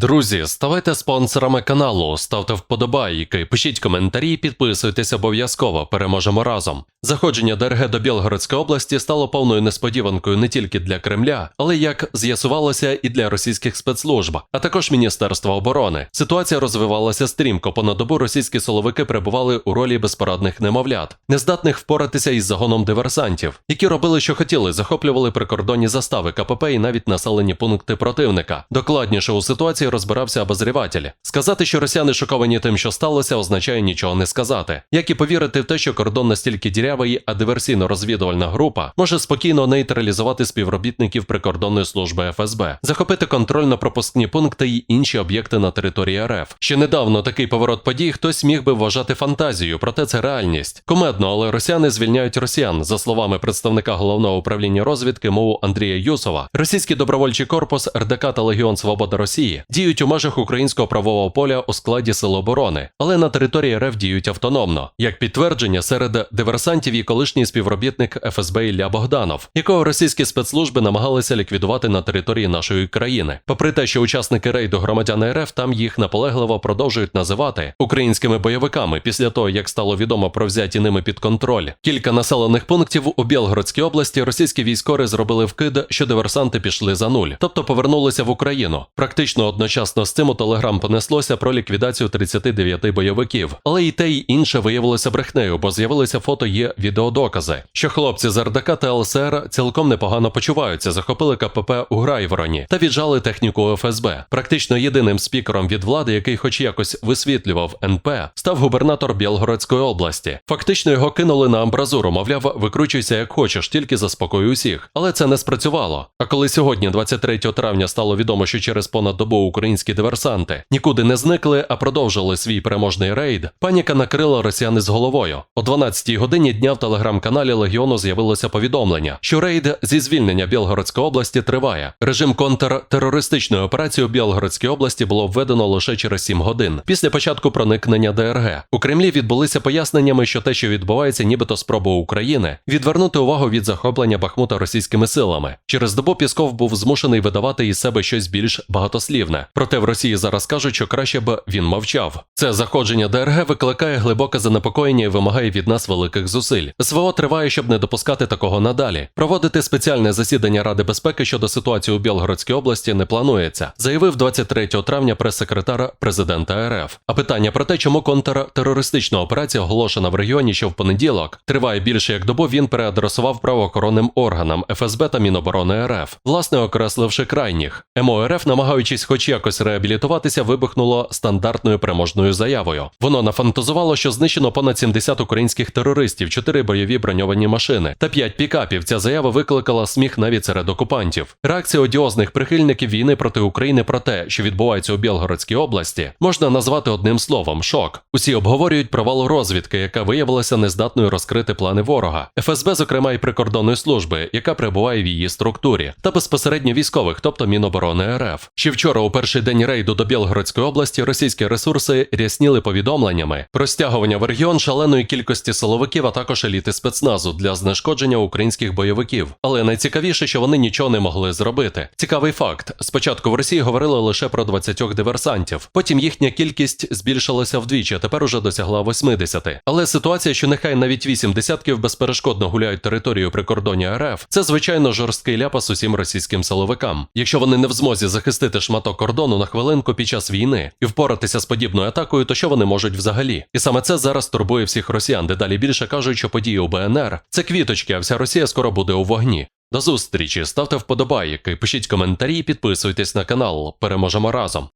Друзі, ставайте спонсорами каналу, ставте вподобайки, пишіть коментарі, підписуйтесь обов'язково. Переможемо разом. Заходження ДРГ до Білгородської області стало повною несподіванкою не тільки для Кремля, але як з'ясувалося, і для російських спецслужб, а також Міністерства оборони. Ситуація розвивалася стрімко. Понад добу російські силовики перебували у ролі безпорадних немовлят, нездатних впоратися із загоном диверсантів, які робили, що хотіли, захоплювали прикордонні застави КПП і навіть населені пункти противника. Докладніше у ситуації розбирався обозріватель. Сказати, що росіяни шоковані тим, що сталося, означає нічого не сказати. Як і повірити в те, що кордон настільки дірявий, а диверсійно-розвідувальна група може спокійно нейтралізувати співробітників прикордонної служби ФСБ, захопити контрольно-пропускні пункти й інші об'єкти на території РФ. Ще недавно такий поворот подій хтось міг би вважати фантазією, проте це реальність. Комедно, але росіяни звільняють росіян. За словами представника головного управління розвідки МОУ Андрія Юсова, російський добровольчий корпус РДК та Легіон Свобода Росії діють у межах українського правового поля у складі сил оборони, але на території РФ діють автономно. Як підтвердження, серед диверсантів є колишній співробітник ФСБ Ілля Богданов, якого російські спецслужби намагалися ліквідувати на території нашої країни. Попри те, що учасники рейду громадяни РФ там їх наполегливо продовжують називати українськими бойовиками після того, як стало відомо про взяті ними під контроль. Кілька населених пунктів у Білгородській області російські військові зробили вкид, що диверсанти пішли за нуль, тобто повернулися в Україну. Практично одночасно з цим у Телеграм понеслося про ліквідацію 39 бойовиків, але і те, і інше виявилося брехнею, бо з'явилися фото є відеодокази, що хлопці з РДК та ЛСР цілком непогано почуваються, захопили КПП у Грайвороні та віджали техніку ФСБ. Практично єдиним спікером від влади, який хоч якось висвітлював НП, став губернатор Білгородської області. Фактично його кинули на амбразуру, мовляв, викручуйся як хочеш, тільки заспокой усіх. Але це не спрацювало. А коли сьогодні, 23 травня, стало відомо, що через понад добу українські диверсанти нікуди не зникли, а продовжили свій переможний рейд, паніка накрила росіяни з головою. О 12-й годині дня в телеграм-каналі Легіону з'явилося повідомлення, що рейд зі звільнення Білгородської області триває. Режим контртерористичної операції у Білгородській області було введено лише через 7 годин після початку проникнення ДРГ. У Кремлі відбулися поясненнями, що те, що відбувається, нібито спроба України відвернути увагу від захоплення Бахмута російськими силами. Через добу Пісков був змушений видавати із себе щось більш багатослівне. Проте в Росії зараз кажуть, що краще б він мовчав. Це заходження ДРГ викликає глибоке занепокоєння і вимагає від нас великих зусиль. СВО триває, щоб не допускати такого надалі. Проводити спеціальне засідання Ради безпеки щодо ситуації у Білгородській області не планується, заявив 23 травня прес-секретар президента РФ. А питання про те, чому контртерористична операція, оголошена в регіоні, що в понеділок триває більше як добу, він переадресував правоохоронним органам ФСБ та Міноборони РФ, власне окресливши крайніх. МОРФ, намагаючись хоч якось реабілітуватися, вибухнуло стандартною переможною заявою. Воно нафантазувало, що знищено понад 70 українських терористів, 4 бойові броньовані машини та 5 пікапів. Ця заява викликала сміх навіть серед окупантів. Реакція одіозних прихильників війни проти України про те, що відбувається у Білгородській області, можна назвати одним словом шок. Усі обговорюють провал розвідки, яка виявилася нездатною розкрити плани ворога, ФСБ, зокрема і прикордонної служби, яка перебуває в її структурі, та безпосередньо військових, тобто Міноборони РФ. Ще вчора, у перший день рейду до Білгородської області, російські ресурси рясніли повідомленнями про стягування в регіон шаленої кількості силовиків, а також еліти спецназу для знешкодження українських бойовиків. Але найцікавіше, що вони нічого не могли зробити. Цікавий факт: спочатку в Росії говорили лише про 20 диверсантів, потім їхня кількість збільшилася вдвічі, а тепер уже досягла 80. Але ситуація, що нехай навіть 8 десятків безперешкодно гуляють територію прикордоння РФ, це звичайно жорсткий ляпас усім російським силовикам. Якщо вони не в змозі захистити шматок кордону на хвилинку під час війни і впоратися з подібною атакою, то що вони можуть взагалі? І саме це зараз турбує всіх росіян, дедалі більше кажуть, що події у БНР це квіточки, а вся Росія скоро буде у вогні. До зустрічі, ставте вподобайки, пишіть коментарі, підписуйтесь на канал. Переможемо разом.